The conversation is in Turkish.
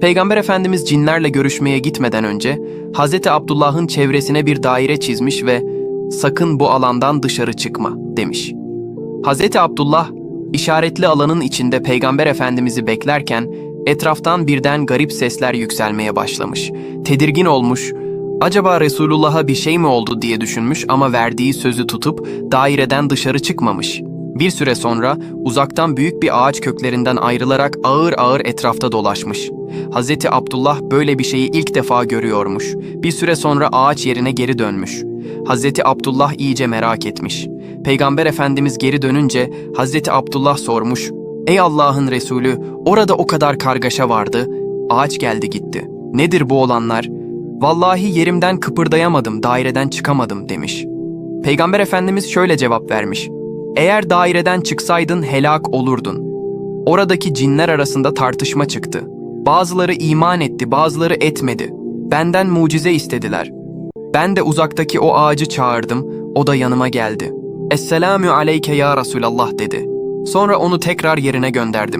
Peygamber Efendimiz cinlerle görüşmeye gitmeden önce Hazreti Abdullah'ın çevresine bir daire çizmiş ve sakın bu alandan dışarı çıkma demiş. Hazreti Abdullah işaretli alanın içinde Peygamber Efendimiz'i beklerken etraftan birden garip sesler yükselmeye başlamış. Tedirgin olmuş, acaba Resulullah'a bir şey mi oldu diye düşünmüş ama verdiği sözü tutup daireden dışarı çıkmamış. Bir süre sonra uzaktan büyük bir ağaç köklerinden ayrılarak ağır ağır etrafta dolaşmış. Hazreti Abdullah böyle bir şeyi ilk defa görüyormuş. Bir süre sonra ağaç yerine geri dönmüş. Hazreti Abdullah iyice merak etmiş. Peygamber Efendimiz geri dönünce Hazreti Abdullah sormuş. Ey Allah'ın Resulü, orada o kadar kargaşa vardı. Ağaç geldi gitti. Nedir bu olanlar? Vallahi yerimden kıpırdayamadım, daireden çıkamadım demiş. Peygamber Efendimiz şöyle cevap vermiş. Eğer daireden çıksaydın helak olurdun. Oradaki cinler arasında tartışma çıktı. Bazıları iman etti, bazıları etmedi. Benden mucize istediler. Ben de uzaktaki o ağacı çağırdım, o da yanıma geldi. Esselamü aleyke ya Resulallah dedi. Sonra onu tekrar yerine gönderdim.